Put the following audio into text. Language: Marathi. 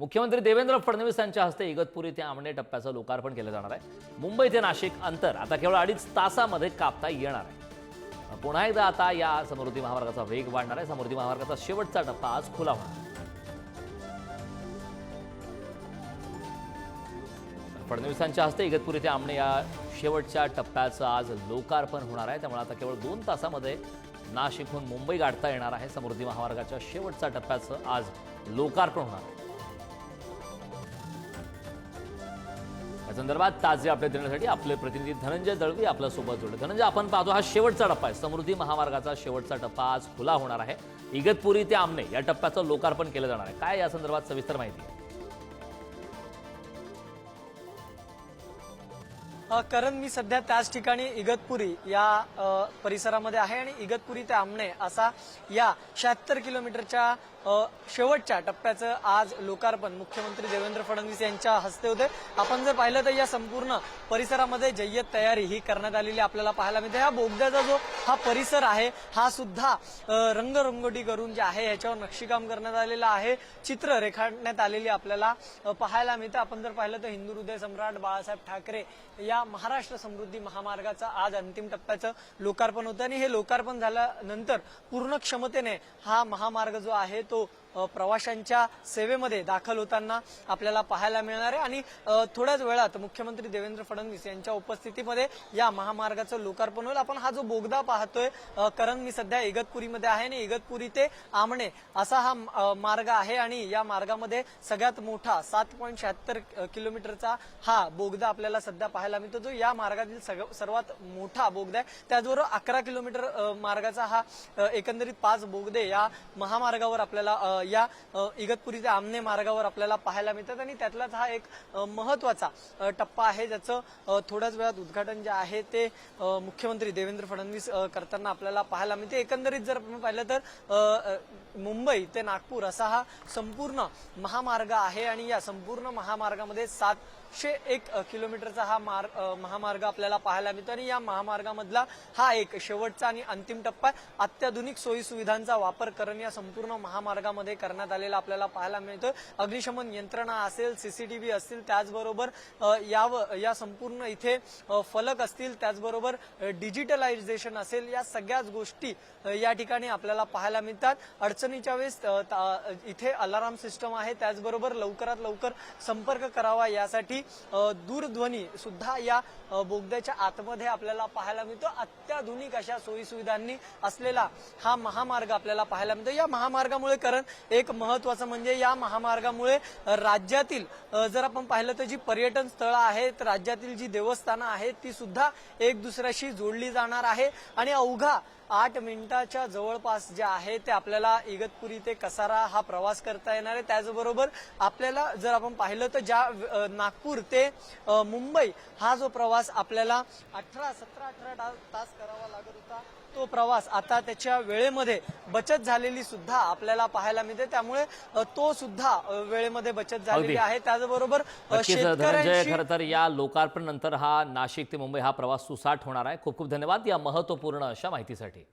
मुख्यमंत्री देवेंद्र फडणवीस यांच्या हस्ते इगतपुरी ते आमणे टप्प्याचं लोकार्पण केलं जाणार आहे. मुंबई ते नाशिक अंतर. आता केवळ अडीच तासामध्ये कापता येणार आहे. पुन्हा एकदा आता या समृद्धी महामार्गाचा वेग वाढणार आहे. समृद्धी महामार्गाचा शेवटचा टप्पा आज खुला होणार फडणवीसांच्या हस्ते इगतपुरी ते आमणे या शेवटच्या टप्प्याचं आज लोकार्पण होणार आहे. त्यामुळे आता केवळ दोन तासामध्ये नाशिकहून मुंबई गाठता येणार आहे. समृद्धी महामार्गाच्या शेवटच्या टप्प्याचं आज लोकार्पण होणार आहे. या संदर्भात ताजे अपडेट देण्यासाठी आपले प्रतिनिधी धनंजय दळवी आपल्यासोबत जोडले. धनंजय आपण पाहतो हा शेवटचा टप्पा आहे. समृद्धी महामार्गाचा शेवटचा टप्पा आज खुला होणार आहे. इगतपुरी ते आमने या टप्प्याचं लोकार्पण केलं जाणार आहे. काय या संदर्भात सविस्तर माहिती आहे? कारण मी सध्या त्याच ठिकाणी इगतपुरी या परिसरामध्ये आहे आणि इगतपुरी ते आमणे असा या शहात्तर किलोमीटरच्या शेवटच्या टप्प्याचं आज लोकार्पण मुख्यमंत्री देवेंद्र फडणवीस यांच्या हस्ते होते. आपण जर पाहिलं तर या संपूर्ण परिसरामध्ये जय्यत तयारी ही करण्यात आलेली आपल्याला पाहायला मिळते. हा बोगद्याचा जो हा परिसर आहे हा सुद्धा रंगरंगोटी करून जे आहे याच्यावर नक्षीकाम करण्यात आलेलं आहे. चित्र रेखाटण्यात आलेली आपल्याला पाहायला मिळतं. आपण जर पाहिलं तर हिंदू हृदय सम्राट बाळासाहेब ठाकरे या महाराष्ट्र समृद्धी महामार्गाचं आज अंतिम टप्प्याचं लोकार्पण होतं. आणि हे लोकार्पण झाल्यानंतर पूर्ण क्षमतेने हा महामार्ग जो आहे तो प्रवाशांच्या सेवेमध्ये दाखल होताना आपल्याला पाहायला मिळणार आहे. आणि थोड्याच वेळात मुख्यमंत्री देवेंद्र फडणवीस यांच्या उपस्थितीमध्ये या महामार्गाचं लोकार्पण होईल. आपण हा जो बोगदा पाहतोय कारण मी सध्या इगतपुरीमध्ये आहे आणि इगतपुरी ते आमणे असा हा मार्ग आहे. आणि या मार्गामध्ये सगळ्यात मोठा सात पॉईंट शहात्तर किलोमीटरचा हा बोगदा आपल्याला सध्या पाहायला मिळतो. जो या मार्गातील सग- सर्वात मोठा बोगदा आहे. त्याचबरोबर अकरा किलोमीटर मार्गाचा हा एकंदरीत पाच बोगदे या महामार्गावर आपल्याला या इगतपुरीच्या इगतपुरी ते आमने मार्गावर आपल्याला पाहायला मिळतात आणि त्यातलाच हा एक महत्त्वाचा टप्पा आहे ज्याचं थोड्याच वेळात उद्घाटन जे आहे ते मुख्यमंत्री देवेंद्र फडणवीस करताना आपल्याला पाहायला मिळते. एकंदरीत जर पाहिलं तर मुंबई ते नागपूर असा हा संपूर्ण महामार्ग आहे आणि या संपूर्ण महामार्गामध्ये सात शे एक किलोमीटरचा हा मार्ग महामार्ग आपल्याला पाहायला मिळतो. आणि या महामार्गामधला हा एक शेवटचा आणि अंतिम टप्पा आहे. अत्याधुनिक सोयी सुविधांचा वापर करून या संपूर्ण महामार्गामध्ये करण्यात आलेला आपल्याला पाहायला मिळतोय. अग्निशमन यंत्रणा असेल सीसीटीव्ही असतील त्याचबरोबर अ, याव या संपूर्ण इथे फलक असतील त्याचबरोबर डिजिटलायझेशन असेल या सगळ्याच गोष्टी या ठिकाणी आपल्याला पाहायला मिळतात. अडचणीच्या वेळेस ता- इथे अलाराम सिस्टम आहे. त्याचबरोबर लवकरात लवकर संपर्क करावा यासाठी अ, दूरध्वनी सुद्धा या बोगद्याच्या आतमध्ये आपल्याला पाहायला मिळतो. अत्याधुनिक अशा सोयीसुविधांनी असलेला हा महामार्ग आपल्याला पाहायला मिळतो. या महामार्गामुळे कारण एक महत्वाचं म्हणजे या महामार्गामुळे राज्यातील जर आपण पाहिलं तर जी पर्यटन स्थळं आहेत राज्यातील जी देवस्थानं आहेत ती सुद्धा एक दुसऱ्याशी जोडली जाणार आहे. आणि अवघा आठ मिनिटाच्या जवळपास जे आहे ते आपल्याला इगतपुरी ते कसारा हा प्रवास करता येणार आहे. त्याचबरोबर आपल्याला जर आपण पाहिलं तर ज्या नागपूर नागपूर ते मुंबई हा जो प्रवास आपल्याला अठरा सतरा अठरा तास करावा लागत होता तो प्रवास आता त्याच्या वेळेमध्ये बचत झालेली सुद्धा आपल्याला पाहायला मिळते. त्यामुळे तो सुद्धा वेळेमध्ये बचत झालेली. आहे. त्याचबरोबर खरं तर या लोकार्पण नंतर हा नाशिक ते मुंबई हा प्रवास सुसाट होणार आहे. खूप खूप धन्यवाद या महत्त्वपूर्ण अशा माहितीसाठी.